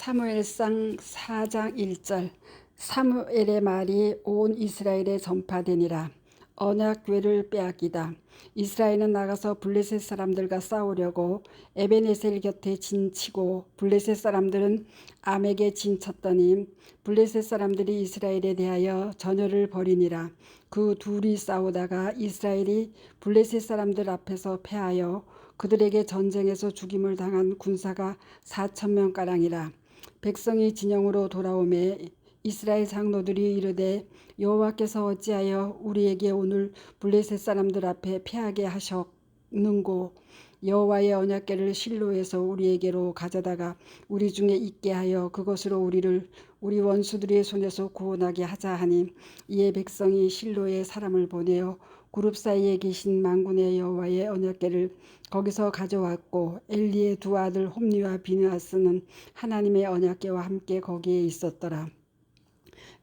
사무엘상 4장 1절 사무엘의 말이 온 이스라엘에 전파되니라. 언약궤를 빼앗기다. 이스라엘은 나가서 블레셋 사람들과 싸우려고 에베네셀 곁에 진치고 블레셋 사람들은 암에게 진쳤더니 블레셋 사람들이 이스라엘에 대하여 전열을 벌이니라. 그 둘이 싸우다가 이스라엘이 블레셋 사람들 앞에서 패하여 그들에게 전쟁에서 죽임을 당한 군사가 4천 명 가량이라 백성이 진영으로 돌아오매 이스라엘 장로들이 이르되 여호와께서 어찌하여 우리에게 오늘 블레셋 사람들 앞에 패하게 하셨는고? 여호와의 언약궤를 실로에서 우리에게로 가져다가 우리 중에 있게 하여 그것으로 우리를 우리 원수들의 손에서 구원하게 하자 하니 이에 백성이 실로에 사람을 보내어 그룹 사이에 계신 만군의 여호와의 언약궤를 거기서 가져왔고 엘리의 두 아들 홈리와 비느하스는 하나님의 언약궤와 함께 거기에 있었더라.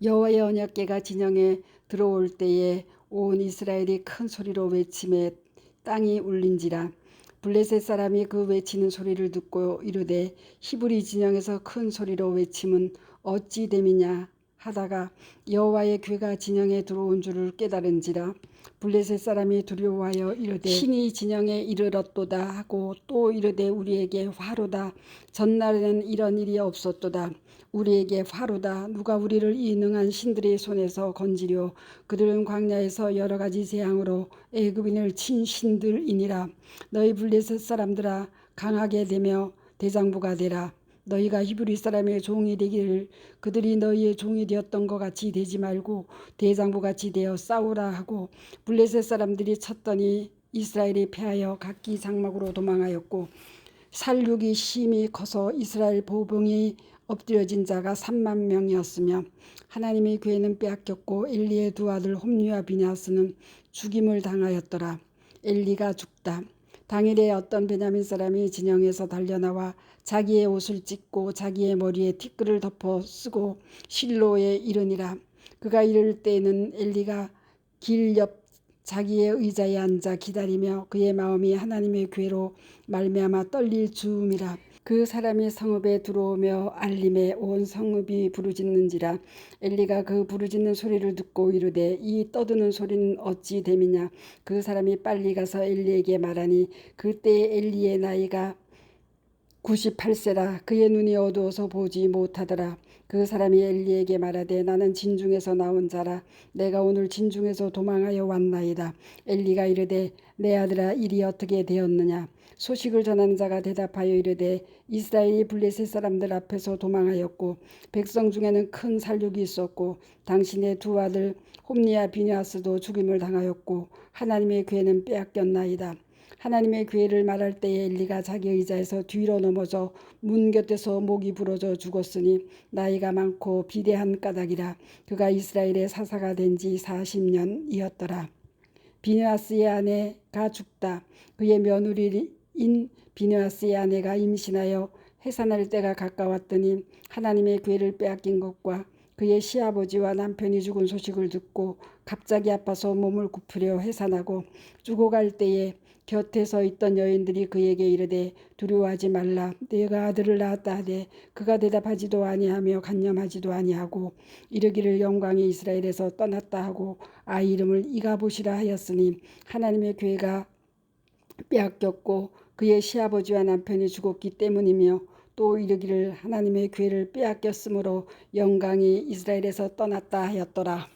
여호와의 언약궤가 진영에 들어올 때에 온 이스라엘이 큰 소리로 외침에 땅이 울린지라 블레셋 사람이 그 외치는 소리를 듣고 이르되 히브리 진영에서 큰 소리로 외침은 어찌 됨이냐 하다가 여호와의 괴가 진영에 들어온 줄을 깨달은지라 블레셋 사람이 두려워하여 이르되 신이 진영에 이르렀도다 하고 또 이르되 우리에게 화로다. 전날에는 이런 일이 없었도다. 우리에게 화로다. 누가 우리를 이 능한 신들의 손에서 건지려 그들은 광야에서 여러 가지 재앙으로 애굽인을 친 신들이니라. 너희 블레셋 사람들아 강하게 되며 대장부가 되라 너희가 히브리 사람의 종이 되기를 그들이 너희의 종이 되었던 것 같이 되지 말고 대장부 같이 되어 싸우라 하고 블레셋 사람들이 쳤더니 이스라엘이 패하여 각기 장막으로 도망하였고 살육이 심히 커서 이스라엘 보병이 엎드려진 자가 3만 명이었으며 하나님의 괴는 빼앗겼고 엘리의 두 아들 홈리와 비냐스는 죽임을 당하였더라. 엘리가 죽다. 당일에 어떤 베냐민 사람이 진영에서 달려나와 자기의 옷을 찢고 자기의 머리에 티끌을 덮어 쓰고 실로에 이르니라. 그가 이를 때에는 엘리가 길 옆 자기의 의자에 앉아 기다리며 그의 마음이 하나님의 괴로 말미암아 떨릴 즈음이라. 그 사람이 성읍에 들어오며 알림에 온 성읍이 부르짖는지라 엘리가 그 부르짖는 소리를 듣고 이르되 이 떠드는 소리는 어찌 됨이냐? 그 사람이 빨리 가서 엘리에게 말하니 그때 엘리의 나이가 98세라 그의 눈이 어두워서 보지 못하더라. 그 사람이 엘리에게 말하되 나는 진중에서 나온 자라 내가 오늘 진중에서 도망하여 왔나이다. 엘리가 이르되 내 아들아 일이 어떻게 되었느냐 소식을 전하는 자가 대답하여 이르되 이스라엘이 블레셋 사람들 앞에서 도망하였고 백성 중에는 큰 살육이 있었고 당신의 두 아들 홈리아 비냐스도 죽임을 당하였고 하나님의 괴는 빼앗겼나이다. 하나님의 괴를 말할 때에 엘리가 자기 의자에서 뒤로 넘어져 문 곁에서 목이 부러져 죽었으니 나이가 많고 비대한 까닭이라 그가 이스라엘의 사사가 된 지 40년이었더라. 비느하스의 아내가 죽다. 그의 며느리인 비느하스의 아내가 임신하여 해산할 때가 가까웠더니 하나님의 괴를 빼앗긴 것과 그의 시아버지와 남편이 죽은 소식을 듣고 갑자기 아파서 몸을 굽히려 해산하고 죽어갈 때에 곁에 서 있던 여인들이 그에게 이르되 두려워하지 말라 내가 아들을 낳았다 하되 그가 대답하지도 아니하며 간념하지도 아니하고 이르기를 영광이 이스라엘에서 떠났다 하고 아이 이름을 이가보시라 하였으니 하나님의 괴가 빼앗겼고 그의 시아버지와 남편이 죽었기 때문이며 또 이르기를 하나님의 괴를 빼앗겼으므로 영광이 이스라엘에서 떠났다 하였더라.